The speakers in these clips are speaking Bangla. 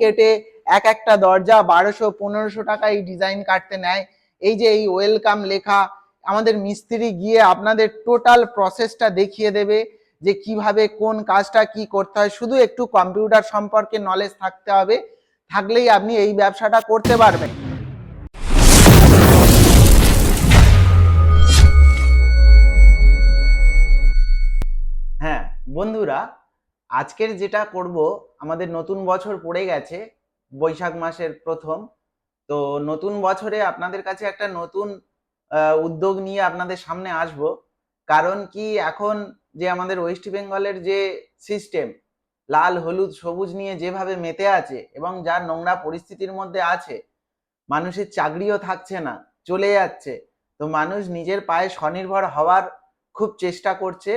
কেটে এক একটা দরজা বারোশো, পনেরোশো টাকা এই ডিজাইন কাটতে নেয়। এই যে এই ওয়েলকাম লেখা, আমাদের মিস্ত্রি গিয়ে আপনাদের টোটাল প্রসেসটা দেখিয়ে দেবে যে কীভাবে কোন কাজটা কি করতে হয়। শুধু একটু কম্পিউটার সম্পর্কে নলেজ থাকতে হবে, থাকলেই আপনি এই ব্যবসাটা করতে পারবেন। হ্যাঁ বন্ধুরা আজকের যেটা করব, আমাদের নতুন বছর পড়ে গেছে, বৈশাখ মাসের প্রথম। তো নতুন বছরে আপনাদের কাছে একটা নতুন উদ্যোগ নিয়ে আপনাদের সামনে আসব। কারণ কি, এখন যে আমাদের ওয়েস্ট বেঙ্গলের যে সিস্টেম লাল, হলুদ, সবুজ নিয়ে যেভাবে মেতে আছে এবং যার নোংরা পরিস্থিতির মধ্যে আছে, মানুষের চাকরিও থাকছে না, চলে যাচ্ছে। তো মানুষ নিজের পায়ে স্বনির্ভর হওয়ার খুব চেষ্টা করছে।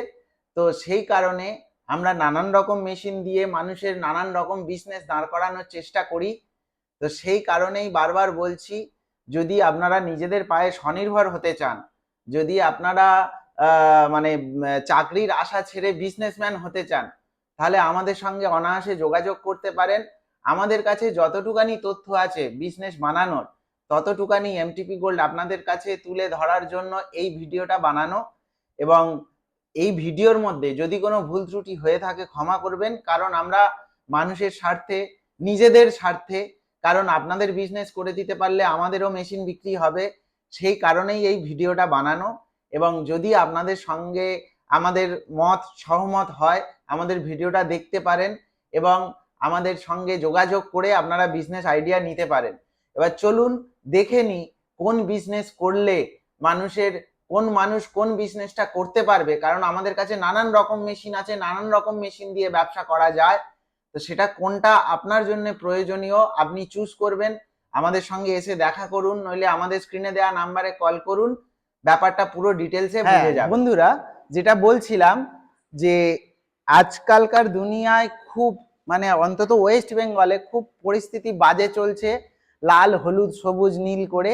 তো সেই কারণে আমরা নানান রকম মেশিন দিয়ে মানুষের নানান রকম বিজনেস দাঁড় করানোর চেষ্টা করি। তো সেই কারণেই বারবার বলছি, যদি আপনারা নিজেদের পায়ে স্বনির্ভর হতে চান, যদি আপনারা মানে চাকরির আশা ছেড়ে বিজনেসম্যান হতে চান, তাহলে আমাদের সঙ্গে অনায়াসে যোগাযোগ করতে পারেন। আমাদের কাছে যতটুকানি তথ্য আছে বিজনেস বানানোর, ততটুকানি এমটিপি গোল্ড আপনাদের কাছে তুলে ধরার জন্য এই ভিডিওটা বানানো এবং এই ভিডিওর মধ্যে যদি কোনো ভুল ত্রুটি হয়ে থাকে, ক্ষমা করবেন। কারণ আমরা মানুষের স্বার্থে, নিজেদের স্বার্থে, কারণ আপনাদের বিজনেস করে দিতে পারলে আমাদেরও মেশিন বিক্রি হবে। সেই কারণেই এই ভিডিওটা বানানো। এবং যদি আপনাদের সঙ্গে আমাদের মত, সহমত হয়, আমাদের ভিডিওটা দেখতে পারেন এবং আমাদের সঙ্গে যোগাযোগ করে আপনারা বিজনেস আইডিয়া নিতে পারেন। এবার চলুন দেখে নিই, কোন বিজনেস করলে মানুষের কোন মানুষ কোন বিজনেসটা করতে পারবে? কারণ আমাদের কাছে নানান রকম মেশিন আছে নানান রকম মেশিন দিয়ে ব্যবসা করা যায়। তো সেটা কোনটা আপনার জন্য প্রয়োজনীয় আপনি চুজ করবেন। আমাদের সঙ্গে এসে দেখা করুন নইলে আমাদের স্ক্রিনে দেওয়া নাম্বারে কল করুন। ব্যাপারটা পুরো ডিটেলসে বুঝে যাবে। বন্ধুরা যেটা বলছিলাম যে আজকালকার দুনিয়ায় খুব মানে অন্তত ওয়েস্ট বেঙ্গলে খুব পরিস্থিতি বাজে চলছে। লাল হলুদ সবুজ নীল করে।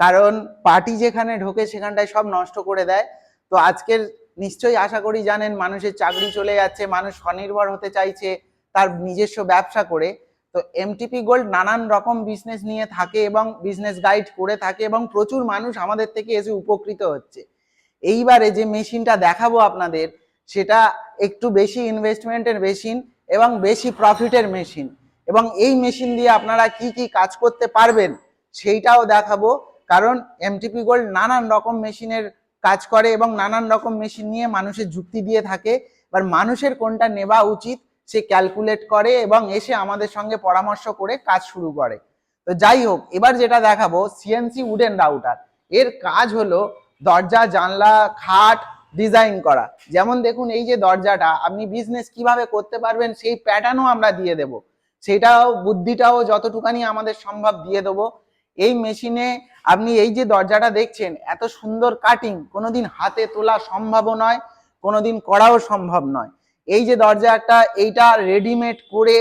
কারণ পার্টি যেখানে ঢোকে সেখানটায় সব নষ্ট করে দেয়। তো আজকের নিশ্চয়ই আশা করি জানেন মানুষের চাকরি চলে যাচ্ছে, মানুষ স্বনির্ভর হতে চাইছে তার নিজস্ব ব্যবসা করে। তো এমটিপি গোল্ড নানান রকম বিজনেস নিয়ে থাকে এবং বিজনেস গাইড করে থাকে এবং প্রচুর মানুষ আমাদের থেকে এসে উপকৃত হচ্ছে। এইবারে যে মেশিনটা দেখাবো আপনাদের, সেটা একটু বেশি ইনভেস্টমেন্টের মেশিন এবং বেশি প্রফিটের মেশিন এবং এই মেশিন দিয়ে আপনারা কি কি কাজ করতে পারবেন, সেইটাও দেখাবো। কারণ এমটিপি গোল্ড নানান রকম মেশিনের কাজ করে এবং নানান রকম মেশিন নিয়ে মানুষের যুক্তি দিয়ে থাকে। এবার মানুষের কোনটা নেওয়া উচিত, সে ক্যালকুলেট করে এবং এসে আমাদের সঙ্গে পরামর্শ করে কাজ শুরু করে। তো যাই হোক, এবার যেটা দেখাবো সিএনসি উডেন রাউটার এর কাজ হলো দরজা, জানলা, খাট ডিজাইন করা। যেমন দেখুন, এই যে দরজাটা, আপনি বিজনেস কীভাবে করতে পারবেন, সেই প্যাটার্নও আমরা দিয়ে দেব। সেটাও, বুদ্ধিটাও যতটুকানি আমাদের সম্ভব দিয়ে দেবো। এই মেশিনে আপনি এই যে দরজাটা দেখছেন, এত সুন্দর কাটিং কোনোদিন হাতে তোলা সম্ভবও নয়, কোনোদিন করাও সম্ভব নয়। এই যে দরজাটা এইটা রেডিমেড করে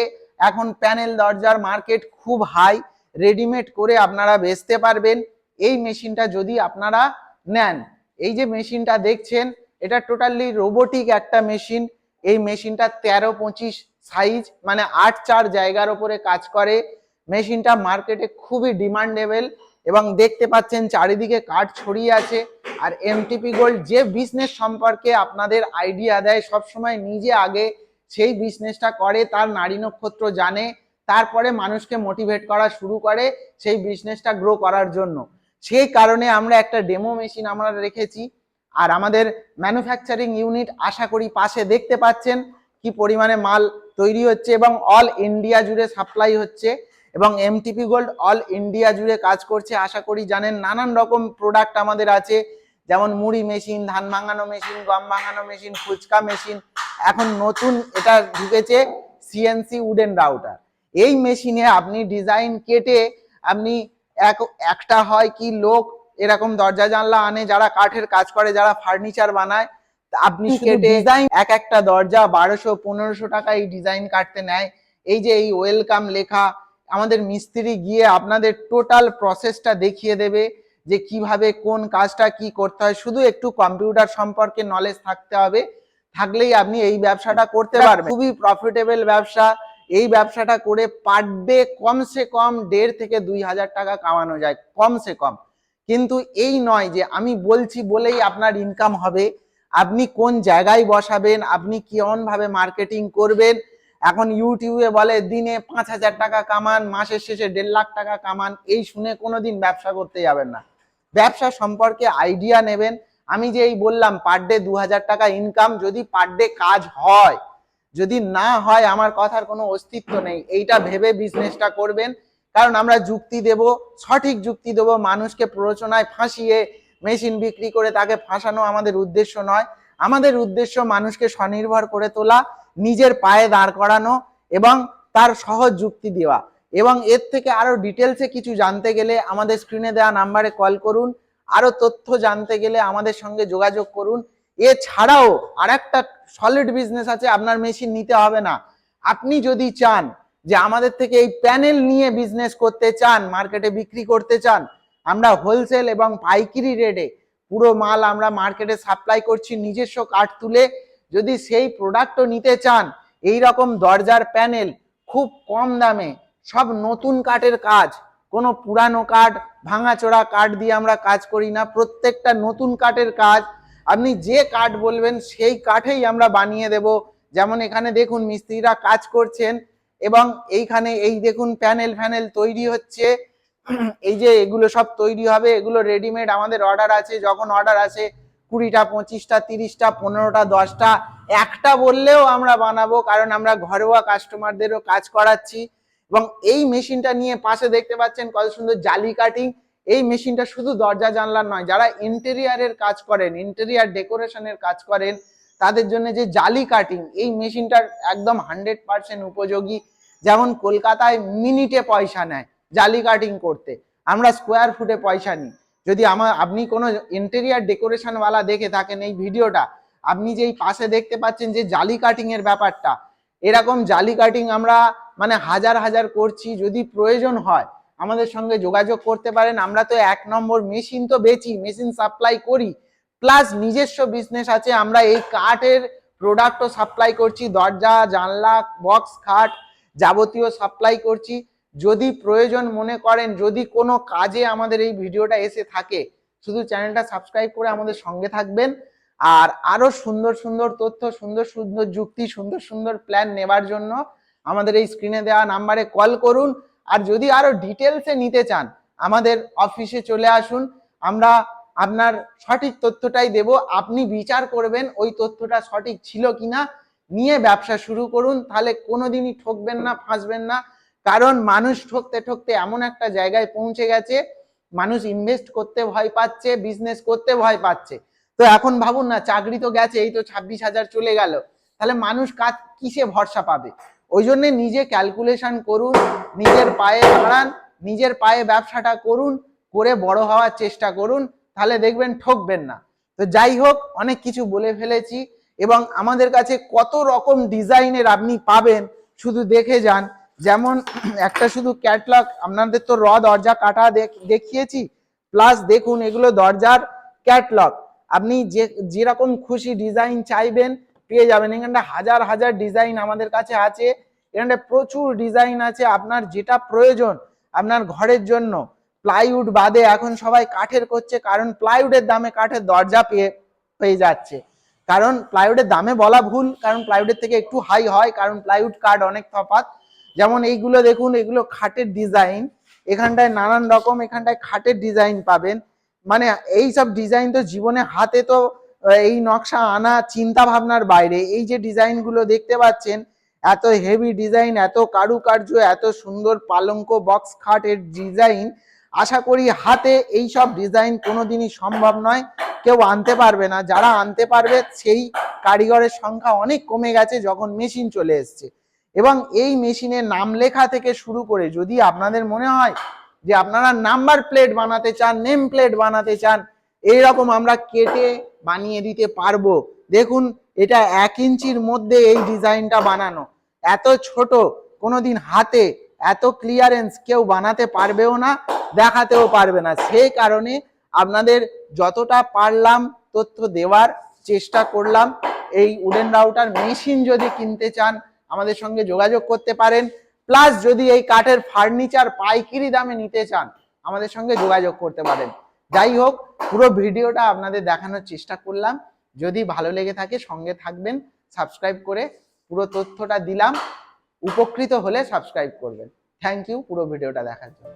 এখন প্যানেল দরজার মার্কেট খুব হাই রেডিমেড করে আপনারা বেচতে পারবেন। এই মেশিনটা যদি আপনারা নেন, এই যে মেশিনটা দেখছেন, এটা টোটালি রোবোটিক একটা মেশিন। এই মেশিনটা তেরো পঁচিশ সাইজ মানে আট চার জায়গার ওপরে কাজ করে। মেশিনটা মার্কেটে খুবই ডিমান্ডেবল এবং দেখতে পাচ্ছেন চারিদিকে কাঠ ছড়িয়ে আছে। আর এমটিপি গোল্ড যে বিজনেস সম্পর্কে আপনাদের আইডিয়া দেয়, সবসময় নিজে আগে সেই বিজনেসটা করে, তার নারী নক্ষত্র জানে, তারপরে মানুষকে মোটিভেট করা শুরু করে সেই বিজনেসটা গ্রো করার জন্য। সেই কারণে আমরা একটা ডেমো মেশিন আমরা রেখেছি। আর আমাদের ম্যানুফ্যাকচারিং ইউনিট আশা করি পাশে দেখতে পাচ্ছেন কি পরিমাণে মাল তৈরি হচ্ছে এবং অল ইন্ডিয়া জুড়ে সাপ্লাই হচ্ছে। এবং এমটিপি গোল্ড অল ইন্ডিয়া জুড়ে কাজ করছে। আশা করি জানেন নানান রকম প্রোডাক্ট আমাদের আছে। যেমন মুড়ি মেশিন ধান ভাঙানো মেশিন গম ভাঙানো মেশিন ফুচকা মেশিন এখন নতুন এটা ঢুকেছে সিএনসি উডেন রাউটার এই মেশিনে আপনি ডিজাইন কেটে আপনি এক একটা হয় কি লোক এরকম দরজা জানলা আনে যারা কাঠের কাজ করে যারা ফার্নিচার বানায় আপনি কেটে ডিজাইন এক একটা দরজা বারোশো পনেরোশো টাকা এই ডিজাইন কাটতে নেয়। এই যে এই ওয়েলকাম লেখা আমাদের মিস্ত্রি গিয়ে আপনাদের টোটাল প্রসেসটা দেখিয়ে দেবে যে কীভাবে কোন কাজটা কি করতে হয়। শুধু একটু কম্পিউটার সম্পর্কে নলেজ থাকতে হবে থাকলেই আপনি এই ব্যবসাটা করতে পারবেন। খুবই প্রফিটেবল ব্যবসা। এই ব্যবসাটা করে পার ডে কমসে কম দেড় থেকে দুই হাজার টাকা কামানো যায় কমসে কম। কিন্তু এই নয় যে আমি বলছি বলেই আপনার ইনকাম হবে। আপনি কোন জায়গায় বসাবেন আপনি কেমন ভাবে মার্কেটিং করবেন এখন ইউটিউবে বলে দিনে পাঁচ হাজার টাকা কামান, মাসের শেষে দেড় লাখ টাকা কামান, এই শুনে কোনোদিন ব্যবসা করতে যাবেন না। ব্যবসা সম্পর্কে আইডিয়া নেবেন। আমি যে এই বললাম পার ডে দু হাজার টাকা ইনকাম যদি পার ডে কাজ হয়, যদি না হয় আমার কথার কোনো অস্তিত্ব নেই। এইটা ভেবে বিজনেসটা করবেন। কারণ আমরা যুক্তি দেব, সঠিক যুক্তি দেব, মানুষকে প্ররোচনায় ফাঁসিয়ে মেশিন বিক্রি করে তাকে ফাঁসানো আমাদের উদ্দেশ্য নয়। আমাদের উদ্দেশ্য মানুষকে স্বনির্ভর করে তোলা। নিজের পায়ে দাঁড় করানো এবং তার সহজ যুক্তি দেওয়া। এবং এর থেকে আরও ডিটেলসে কিছু জানতে গেলে আমাদের স্ক্রিনে দেওয়া নাম্বারে কল করুন। আরও তথ্য জানতে গেলে আমাদের সঙ্গে যোগাযোগ করুন। এছাড়াও আরেকটা সলিড বিজনেস আছে, আপনার মেশিন নিতে হবে না। আপনি যদি চান যে আমাদের থেকে এই প্যানেল নিয়ে বিজনেস করতে চান মার্কেটে বিক্রি করতে চান, আমরা হোলসেল এবং পাইকারি রেটে পুরো মাল আমরা মার্কেটে সাপ্লাই করছি, নিজস্ব কাঠ তুলে যদি সেই প্রোডাক্টও নিতে চান এই রকম দরজার প্যানেল খুব কম দামে, সব নতুন কাঠের কাজ, কোনো পুরানো কাঠ, ভাঙাচোরা কাঠ দিয়ে আমরা কাজ করি না, প্রত্যেকটা নতুন কাঠের কাজ, আপনি যে কাঠ বলবেন সেই কাঠেই আমরা বানিয়ে দেব। যেমন এখানে দেখুন মিস্ত্রিরা কাজ করছেন এবং এইখানে এই দেখুন প্যানেল ফ্যানেল তৈরি হচ্ছে। এই যে এগুলো সব তৈরি হবে, এগুলো রেডিমেড আমাদের অর্ডার আছে, যখন অর্ডার আসে কুড়িটা, পঁচিশটা, তিরিশটা, পনেরোটা, দশটা, একটা বললেও আমরা বানাবো কারণ আমরা ঘরোয়া কাস্টমারদেরও কাজ করাচ্ছি। এবং এই মেশিনটা নিয়ে পাশে দেখতে পাচ্ছেন কত সুন্দর জালি কাটিং। এই মেশিনটা শুধু দরজা জানলার নয়, যারা ইন্টেরিয়ারের কাজ করেন, ইন্টেরিয়ার ডেকোরেশনের কাজ করেন, তাদের জন্য যে জালি কাটিং, এই মেশিনটার একদম হান্ড্রেড পার্সেন্ট উপযোগী। যেমন কলকাতায় মিনিটে পয়সা নেয় জালি কাটিং করতে। আমরা স্কোয়ার ফুটে পয়সা নিই। যদি আমার, আপনি কোনো ইন্টেরিয়ার ডেকোরেশন ওয়ালা দেখে থাকেন এই ভিডিওটা, আপনি যে পাশে দেখতে পাচ্ছেন যে জালি কাটিং এর ব্যাপারটা, এরকম জালি কাটিং আমরা মানে হাজার হাজার করছি, যদি প্রয়োজন হয়, আমাদের সঙ্গে যোগাযোগ করতে পারেন, আমরা তো এক নম্বর মেশিন তো বেচি মেশিন সাপ্লাই করি প্লাস নিজস্ব বিজনেস আছে, আমরা এই কাঠের প্রোডাক্টও সাপ্লাই করছি, দরজা, জানলা বক্স খাট যাবতীয় সাপ্লাই করছি যদি প্রয়োজন মনে করেন, যদি কোনো কাজে আমাদের এই ভিডিওটা এসে থাকে, শুধু চ্যানেলটা সাবস্ক্রাইব করে আমাদের সঙ্গে থাকবেন। আর আরও সুন্দর সুন্দর তথ্য, সুন্দর সুন্দর যুক্তি, সুন্দর সুন্দর প্ল্যান নেবার জন্য আমাদের এই স্ক্রিনে দেওয়া নাম্বারে কল করুন। আর যদি আরও ডিটেলসে নিতে চান, আমাদের অফিসে চলে আসুন। আমরা আপনার সঠিক তথ্যটাই দেব। আপনি বিচার করবেন ওই তথ্যটা সঠিক ছিল কিনা। নিয়ে ব্যবসা শুরু করুন। তাহলে কোনোদিনই ঠকবেন না, ফাঁসবেন না। কারণ মানুষ ঠকতে ঠকতে এমন একটা জায়গায় পৌঁছে গেছে, মানুষ ইনভেস্ট করতে ভয় পাচ্ছে বিজনেস করতে ভয় পাচ্ছে। তো এখন ভাবুন না, চাকরি তো গেছে, এই তো ছাব্বিশ হাজার চলে গেল। তাহলে মানুষ কাজ কিসে ভরসা পাবে? ওই জন্য নিজে ক্যালকুলেশন করুন, নিজের পায়ে দাঁড়ান, নিজের পায়ে ব্যবসাটা করুন, করে বড় হওয়ার চেষ্টা করুন, তাহলে দেখবেন ঠকবেন না। তো যাই হোক, অনেক কিছু বলে ফেলেছি এবং আমাদের কাছে কত রকম ডিজাইনের আপনি পাবেন, শুধু দেখে যান। যেমন একটা শুধু ক্যাটলগ আপনাদের তো র দরজা কাটা দেখ- দেখিয়েছি প্লাস দেখুন এগুলো দরজার ক্যাটলগ আপনি যে, যেরকম খুশি ডিজাইন চাইবেন, পেয়ে যাবেন। এখানটা হাজার হাজার ডিজাইন আমাদের কাছে আছে। এখানটা প্রচুর ডিজাইন আছে আপনার যেটা প্রয়োজন, আপনার ঘরের জন্য। প্লাইউড বাদে এখন সবাই কাঠের করছে, কারণ প্লাইউডের দামে কাঠের দরজা পেয়ে পেয়ে যাচ্ছে। কারণ প্লাইউডের দামে বলা ভুল, কারণ প্লাইউডের থেকে একটু হাই হয়, কারণ প্লাইউড কাঠ অনেক তফাৎ। যেমন এইগুলো দেখুন, এগুলো খাটের ডিজাইন এখানটায় নানান রকম, এখানটায় খাটের ডিজাইন পাবেন। মানে এই সব ডিজাইন তো জীবনে হাতে তো এই নকশা আনা চিন্তা ভাবনার বাইরে। এই যে ডিজাইনগুলো দেখতে পাচ্ছেন, এত হেভি ডিজাইন এত কারুকার্য, এত সুন্দর পালঙ্ক বক্স খাট এর ডিজাইন আশা করি হাতে এই সব ডিজাইন কোনোদিনই সম্ভব নয়। কেউ আনতে পারবে না। যারা আনতে পারবে, সেই কারিগরের সংখ্যা অনেক কমে গেছে যখন মেশিন চলে এসছে। এবং এই মেশিনের নাম লেখা থেকে শুরু করে যদি আপনাদের মনে হয় যে আপনারা নাম্বার প্লেট বানাতে চান, নেম প্লেট বানাতে চান, এইরকম আমরা কেটে বানিয়ে দিতে পারব। দেখুন, এটা এক ইঞ্চির মধ্যে এই ডিজাইনটা বানানো। এত ছোট, কোনোদিন হাতে এত ক্লিয়ারেন্স কেউ বানাতে পারবেও না, দেখাতেও পারবে না। সেই কারণে আপনাদের যতটা পারলাম তথ্য দেওয়ার চেষ্টা করলাম। এই উডেন রাউটার মেশিন যদি কিনতে চান আমাদের সঙ্গে যোগাযোগ করতে পারেন। প্লাস যদি এই কাঠের ফার্নিচার পাইকারি দামে নিতে চান, আমাদের সঙ্গে যোগাযোগ করতে পারেন। যাই হোক, পুরো ভিডিওটা আপনাদের দেখানোর চেষ্টা করলাম। যদি ভালো লেগে থাকে সঙ্গে থাকবেন সাবস্ক্রাইব করে পুরো তথ্যটা দিলাম। উপকৃত হলে সাবস্ক্রাইব করবেন। থ্যাংক ইউ পুরো ভিডিওটা দেখার জন্য।